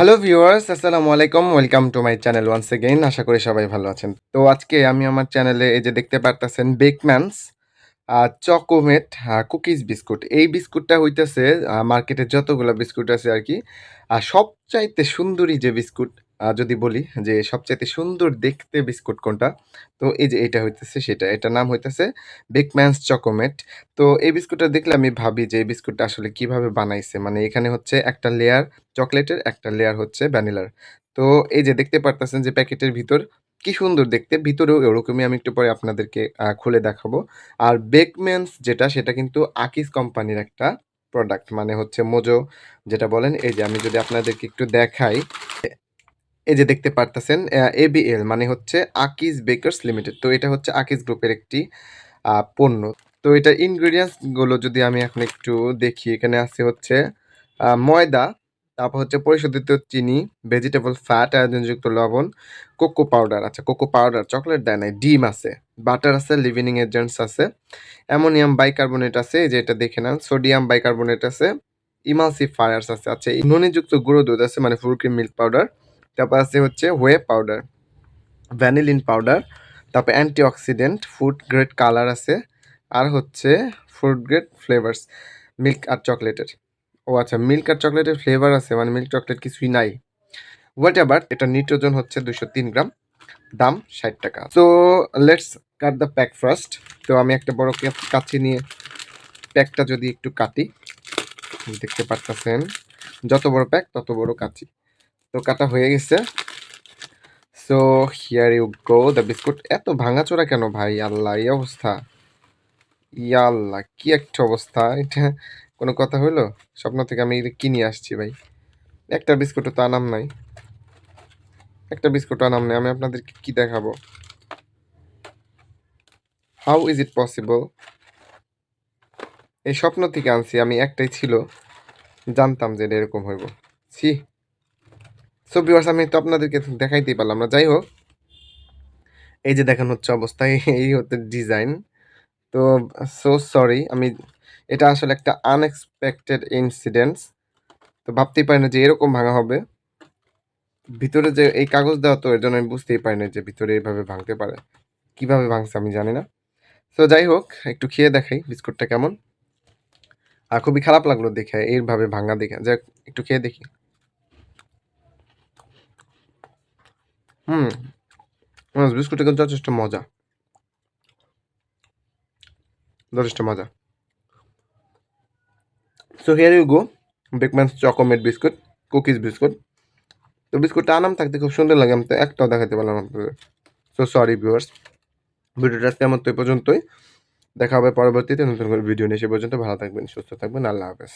Hello viewers আসসালামু আলাইকুম welcome to my channel once again আশা করি সবাই ভালো আছেন। তো আজকে আমি আমার চ্যানেলে এই যে দেখতে পারতেছেন বেকম্যানস চকোমেট কুকিজ বিস্কুট এই বিস্কুটটা হইতেছে মার্কেটে যতগুলো বিস্কুট আছে আর কি আর সবচাইতে সুন্দরী যে বিস্কুট যদি বলি যে সবচাইতে সুন্দর দেখতে বিস্কুট কোনটা? তো এই যে এটা হইতেছে সেটা। এটার নাম হইতেছে বেকম্যানস চকোমেট তো এই বিস্কুটটা দেখলে আমি ভাবি যে এই বিস্কুটটা আসলে কীভাবে বানাইছে? মানে এখানে হচ্ছে একটা লেয়ার চকলেটের, একটা লেয়ার হচ্ছে ভ্যানিলার। তো এই যে দেখতে পারতেছেন যে প্যাকেটের ভিতর কি সুন্দর দেখতে। ভিতরেও এরকমই আমি একটু পরে আপনাদেরকে খুলে দেখাবো। আর বেকম্যানস যেটা, সেটা কিন্তু আকিস কোম্পানির একটা প্রোডাক্ট মানে হচ্ছে মোজো যেটা বলেন। এই যে আমি যদি আপনাদেরকে একটু দেখাই। এই যে দেখতে পারতেছেন এবিএল মানে হচ্ছে আকিজ বেকার্স লিমিটেড তো এটা হচ্ছে আকিজ গ্রুপের একটি পণ্য। তো এটার ইনগ্রেডিয়েন্টসগুলো যদি আমি এখন একটু দেখি, এখানে আছে হচ্ছে ময়দা, তারপর হচ্ছে পরিশোধিত চিনি ভেজিটেবল ফ্যাট আয়োজনযুক্ত লবণ কোকো পাউডার আচ্ছা কোকো পাউডার চকলেট দেয় নাই, ডিম আছে বাটার আছে লিভিনিং এজেন্টস আছে অ্যামোনিয়াম বাইকার্বনেট আছে যে এটা দেখে নেন সোডিয়াম বাইকার্বনেট আছে ইমালসিফায়ার্স আছে। আচ্ছা ননিযুক্ত গুঁড়ো দুধ আছে মানে ক্রিম মিল্ক পাউডার তারপর আছে হচ্ছে ওয়ে পাউডার ভ্যানিলিন পাউডার তারপর অ্যান্টিঅক্সিডেন্ট ফুড গ্রেড কালার আছে, আর হচ্ছে ফুড গ্রেড ফ্লেভার্স মিল্ক আর চকলেটের ও আচ্ছা মিল্ক আর চকলেটের ফ্লেভার আছে মানে মিল্ক চকলেট কিছুই নাই। হোয়াট এভার এটা নিট্রোজন হচ্ছে দুশো তিন গ্রাম, দাম ষাট টাকা। তো let's cut the pack first তো আমি একটা বড় কা- কাঁচি নিয়ে প্যাকটা যদি একটু কাটি, দেখতে পারতেছেন, যত বড় প্যাক তত বড় কাঁচি। তো কাটা হয়ে গেছে। So here you go the biscuit এত ভাঙাচোরা কেন ভাই? আল্লাহ, এই অবস্থা। ইয়া আল্লাহ কি একটা অবস্থা। এটা কোনো কথা হইল? স্বপ্ন থেকে আমি এটা কিনে আসছি ভাই। একটা বিস্কুটও তো আনাম নাই। একটা বিস্কুট আনাম নাই। আমি আপনাদেরকে কি দেখাবো? হাউ ইজ ইট পসিবল এই স্বপ্ন থেকে আনছি। আমি একটাই ছিল। জানতাম যে এরকম হইব। ছি। সো ভিউয়ার্স আমি তো আপনাদেরকে দেখাইতেই পারলাম না। যাই হোক, এই যে দেখানো হচ্ছে অবস্থা, এই হচ্ছে ডিজাইন তো সো সরি আমি, এটা আসলে একটা আনএক্সপেক্টেড ইনসিডেন্টস তো ভাবতেই পারি না যে এরকম ভাঙা হবে। ভিতরে যে এই কাগজ দেওয়া তো, এর জন্য আমি বুঝতেই পারি না যে ভিতরে এইভাবে ভাঙতে পারে। কীভাবে ভাঙছে আমি জানি না। তো যাই হোক, একটু খেয়ে দেখাই বিস্কুটটা কেমন। আর খুবই খারাপ লাগল দেখে, এইভাবে ভাঙা দেখে। যাক একটু খেয়ে দেখি। হুম। হুম, বিস্কুটটা কিন্তু যথেষ্ট মজা। যথেষ্ট মজা। So here you go Bakeman's Chocomate biscuit cookies biscuit তো বিস্কুটটা আনাম থাকতে খুব সুন্দর লাগে আমি তো একটাও দেখাতে পারলাম আপনাদের। সো সরি ভিউয়ার্স ভিডিওটা আজকে আমার তো এই পর্যন্তই। দেখা হবে পরবর্তীতে নতুন করে ভিডিও নিয়ে সে পর্যন্ত ভালো থাকবেন সুস্থ থাকবেন আল্লাহ হাফেজ।